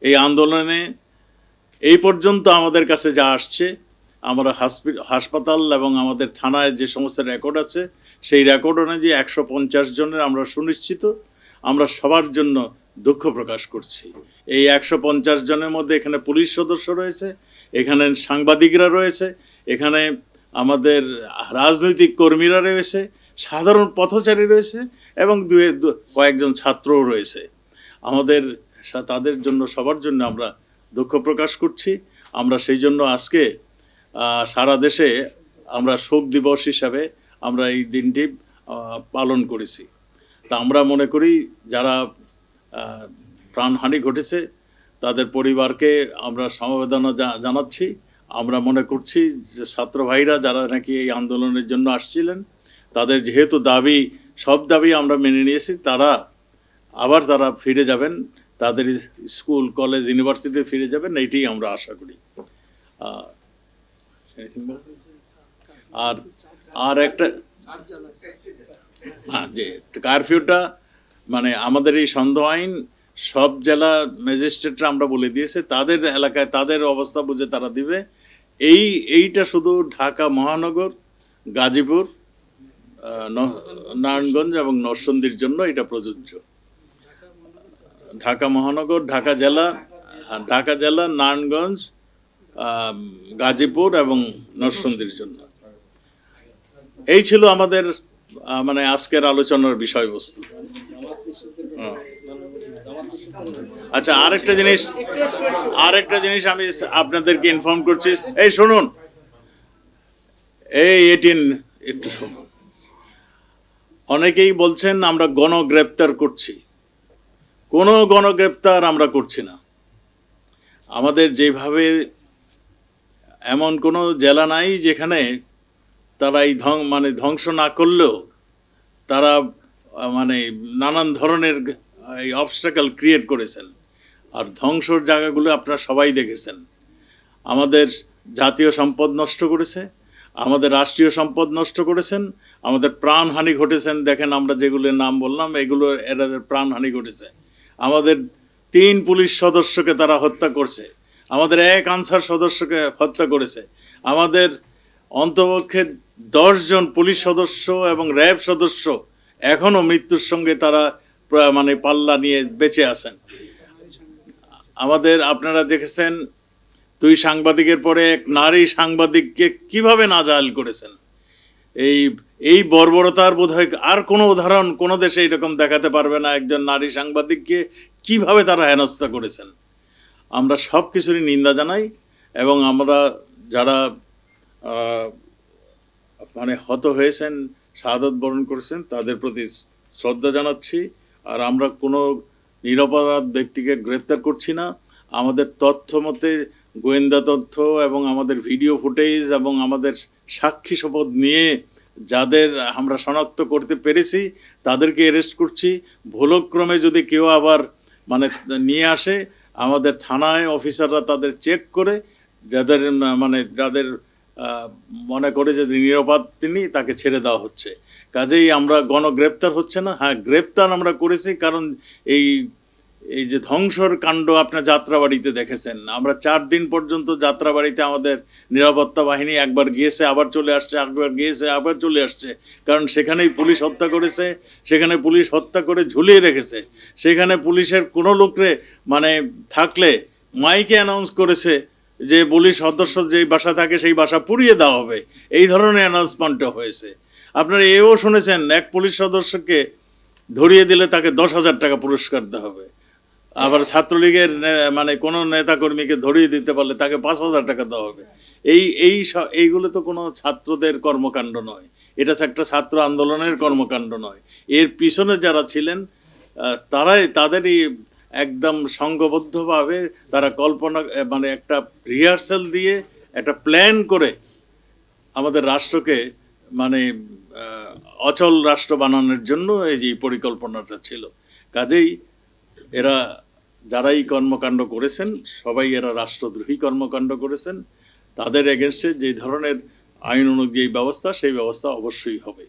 এই আন্দোলনে এই পর্যন্ত আমাদের কাছে যা আসছে, আমরা হাসপি- হাসপাতাল এবং আমাদের থানায় যে সমস্ত রেকর্ড আছে, সেই রেকর্ড অনুযায়ী একশো পঞ্চাশ জনের আমরা সুনিশ্চিত, আমরা সবার জন্য দুঃখ প্রকাশ করছি। এই একশো পঞ্চাশ জনের মধ্যে এখানে পুলিশ সদস্য রয়েছে, এখানে সাংবাদিকরা রয়েছে, এখানে আমাদের রাজনৈতিক কর্মীরা রয়েছে, সাধারণ পথচারী রয়েছে এবং দু- কয়েকজন ছাত্রও রয়েছে। আমাদের তাদের জন্য, সবার জন্য আমরা দুঃখ প্রকাশ করছি। আমরা সেই জন্য আজকে সারা দেশে আমরা শোক দিবস হিসাবে আমরা এই দিনটি পালন করেছি। তা আমরা মনে করি, যারা প্রাণহানি ঘটেছে, তাদের পরিবারকে আমরা সমবেদনা জানাচ্ছি। আমরা মনে করছি যে ছাত্র ভাইরা যারা নাকি এই আন্দোলনের জন্য আসছিলেন, তাদের যেহেতু দাবি, সব দাবি আমরা মেনে নিয়েছি, তারা আবার তারা ফিরে যাবেন। তাদের স্কুল, কলেজ ইউনিভার্সিটি ফিরে যাবেন এইটাই আমরা আশা করি? আর আর একটা হ্যাঁ যে কারফিউটা মানে আমাদের এই সন্দেহ আইন, সব জেলা ম্যাজিস্ট্রেটরা আমরা বলে দিয়েছে, তাদের এলাকায় তাদের অবস্থা বুঝে তারা দিবে। এই, এইটা শুধু ঢাকা মহানগর, গাজীপুর নারায়ণগঞ্জ এবং নরসন্দির জন্য এটা প্রযোজ্য। ঢাকা মহানগর ঢাকা জেলা হ্যাঁ, ঢাকা জেলা নারায়ণগঞ্জ গাজীপুর এবং নরসন্দির জন্য। এই ছিল আমাদের মানে আজকের আলোচনার বিষয়বস্তু। হুম। আচ্ছা আরেকটা জিনিস আরেকটা জিনিস আমি আপনাদেরকে ইনফর্ম করছি। এই শুনুন। এই এটিন একটু শুনুন। অনেকেই বলছেন আমরা গণগ্রেপ্তার করছি। কোনো গণগ্রেপ্তার আমরা করছি না। আমাদের যেভাবে এমন কোনো জেলা নাই যেখানে তারা এই ধ্বং মানে ধ্বংস না করলেও তারা মানে নানান ধরনের, এই অবস্টাকেল ক্রিয়েট করেছেন। আর ধ্বংসর জায়গাগুলো আপনারা সবাই দেখেছেন। আমাদের জাতীয় সম্পদ নষ্ট করেছে, আমাদের রাষ্ট্রীয় সম্পদ নষ্ট করেছেন, আমাদের প্রাণহানি ঘটেছেন। দেখেন আমরা যেগুলোর নাম বললাম, এগুলো এদের প্রাণহানি ঘটেছে। আমাদের তিন পুলিশ সদস্যকে তারা হত্যা করছে। আমাদের এক আনসার সদস্যকে হত্যা করেছে। আমাদের অন্তপক্ষে জন পুলিশ সদস্য এবং র্যাব সদস্য এখনও মৃত্যুর সঙ্গে তারা মানে পাল্লা নিয়ে বেঁচে আছেন। আমাদের আপনারা দেখেছেন, দুই সাংবাদিকের পরে এক নারী সাংবাদিককে কীভাবে নাজাহাল করেছেন? এই এই বর্বরতার বোধহয় আর কোনো উদাহরণ কোনো দেশে এরকম দেখাতে পারবে না একজন নারী সাংবাদিককে কীভাবে তারা হেনস্থা করেছেন। আমরা সব কিছুরই নিন্দা জানাই এবং আমরা যারা মানে হত হয়েছেন, শাহাদত বরণ করেছেন, তাদের প্রতি শ্রদ্ধা জানাচ্ছি। আর আমরা কোনো নিরপরাধ ব্যক্তিকে গ্রেপ্তার করছি না। আমাদের তথ্য মতে গোয়েন্দা তথ্য এবং আমাদের ভিডিও ফুটেজ এবং আমাদের সাক্ষী শপথ নিয়ে যাদের আমরা শনাক্ত করতে পেরেছি, তাদেরকে অ্যারেস্ট করছি। ভুলক্রমে যদি কেউ আবার মানে নিয়ে আসে, আমাদের থানায় অফিসাররা তাদের চেক করে, যাদের মানে যাদের মনে করে যে নিরাপদ তিনি, তাকে ছেড়ে দেওয়া হচ্ছে। কাজেই আমরা গণগ্রেপ্তার হচ্ছে না। হ্যাঁ গ্রেপ্তার আমরা করেছি কারণ এই এই যে ধ্বংসর কাণ্ড আপনার যাত্রাবাড়িতে দেখেছেন, আমরা চার দিন পর্যন্ত যাত্রাবাড়িতে আমাদের নিরাপত্তা বাহিনী একবার গিয়েছে, আবার চলে আসছে, একবার গিয়েছে, আবার চলে আসছে। কারণ সেখানেই পুলিশ হত্যা করেছে, সেখানে পুলিশ হত্যা করে ঝুলিয়ে রেখেছে। সেখানে পুলিশের কোনো লোকরে মানে থাকলে মাইকে অ্যানাউন্স করেছে যে পুলিশ সদস্য যেই বাসা থাকে সেই বাসা পুড়িয়ে দেওয়া হবে। এই ধরনের অ্যানাউন্সমেন্টও হয়েছে। আপনারা এও শুনেছেন, এক পুলিশ সদস্যকে ধরিয়ে দিলে তাকে দশ হাজার টাকা পুরস্কার দেওয়া হবে। আবার ছাত্রলীগের মানে কোনো নেতাকর্মীকে ধরিয়ে দিতে পারলে তাকে পাঁচ হাজার টাকা দেওয়া হবে। এই এই এইগুলো তো কোনো ছাত্রদের কর্মকাণ্ড নয়। এটা একটা ছাত্র আন্দোলনের কর্মকাণ্ড নয়। এর পিছনে যারা ছিলেন তারাই, তাদেরই একদম সংঘবদ্ধভাবে তারা কল্পনা মানে একটা রিহার্সাল দিয়ে একটা প্ল্যান করে আমাদের রাষ্ট্রকে মানে অচল রাষ্ট্র বানানোর জন্য এই যে পরিকল্পনাটা ছিল। কাজেই এরা যারাই কর্মকাণ্ড করেছেন, সবাই এরা রাষ্ট্রদ্রোহী কর্মকাণ্ড করেছেন। তাদের এগেনস্টে যে ধরনের আইন অনুযায়ী ব্যবস্থা, সেই ব্যবস্থা অবশ্যই হবে।